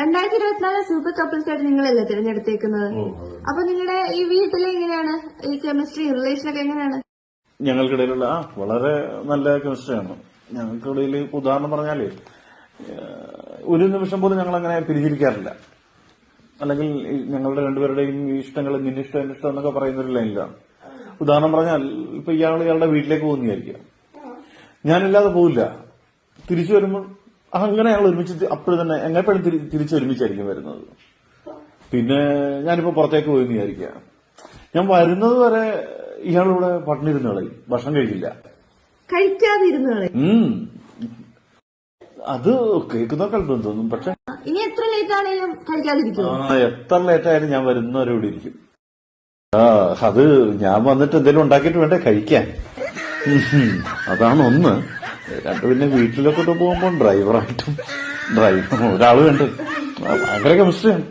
രണ്ടായിരത്തി ഇരുപത്തിനാല് super couples ആയിട്ട് നിങ്ങളല്ലേ തിരഞ്ഞെടുത്തേക്കുന്നത്? അപ്പൊ നിങ്ങളുടെ ഈ വീട്ടിലെ എങ്ങനെയാണ്? ഈ കെമിസ്ട്രി റിലേഷൻ ഒക്കെ എങ്ങനെയാണ്? ഞങ്ങൾക്കിടയിലുള്ള ആ വളരെ നല്ല കെമിസ്ട്രിയാണ് ഞങ്ങൾക്കിടയിൽ ഉദാഹരണം പറഞ്ഞാൽ ഒരു നിമിഷം പോലും ഞങ്ങൾ അങ്ങനെ പിരിഞ്ഞിരിക്കാറില്ല. അല്ലെങ്കിൽ ഞങ്ങളുടെ രണ്ടുപേരുടെയും ഇഷ്ടങ്ങൾ നിന്നിഷ്ടം എന്നിഷ്ടം എന്നൊക്കെ പറയുന്ന ഒരു ലൈനിലാണ് ഉദാഹരണം പറഞ്ഞാൽ ഇപ്പൊ ഇയാൾ ഇയാളുടെ വീട്ടിലേക്ക് പോകുന്നതായിരിക്കാം. ഞാനില്ലാതെ പോവില്ല. തിരിച്ചു വരുമ്പോൾ അങ്ങനെ ഞങ്ങൾ ഒരുമിച്ച് അപ്പോഴും തന്നെ എങ്ങനെപ്പോഴും തിരിച്ചു ഒരുമിച്ചായിരിക്കും വരുന്നത്. പിന്നെ ഞാനിപ്പോ പുറത്തേക്ക് പോയി വിചാരിക്കുക. ഞാൻ വരുന്നത് വരെ ഇയാളിവിടെ പട്ടിണിരുന്ന് കളയും. ഭക്ഷണം കഴിക്കില്ല. കഴിക്കാതിരുന്ന് അത് കേൾക്കുന്നൊക്കെ അത്ഭുതം തോന്നും? പക്ഷെ ഇനി എത്ര ലേറ്റ് ആണെങ്കിലും ലേറ്റ് ലേറ്റായാലും ഞാൻ വരുന്നവരെ ഇവിടെ ഇരിക്കും. ആ അത് ഞാൻ വന്നിട്ട് എന്തെങ്കിലും ഉണ്ടാക്കിയിട്ട് വേണ്ടേ? കഴിക്കാൻ. അതാണ് ഒന്ന്. രണ്ട് പിന്നെ വീട്ടിലൊക്കെ പോകുമ്പോൾ ഡ്രൈവറായിട്ടും ഡ്രൈവർ ഒരാൾ വേണ്ടേ ഭയങ്കര കെമിസ്ട്രിയാണ്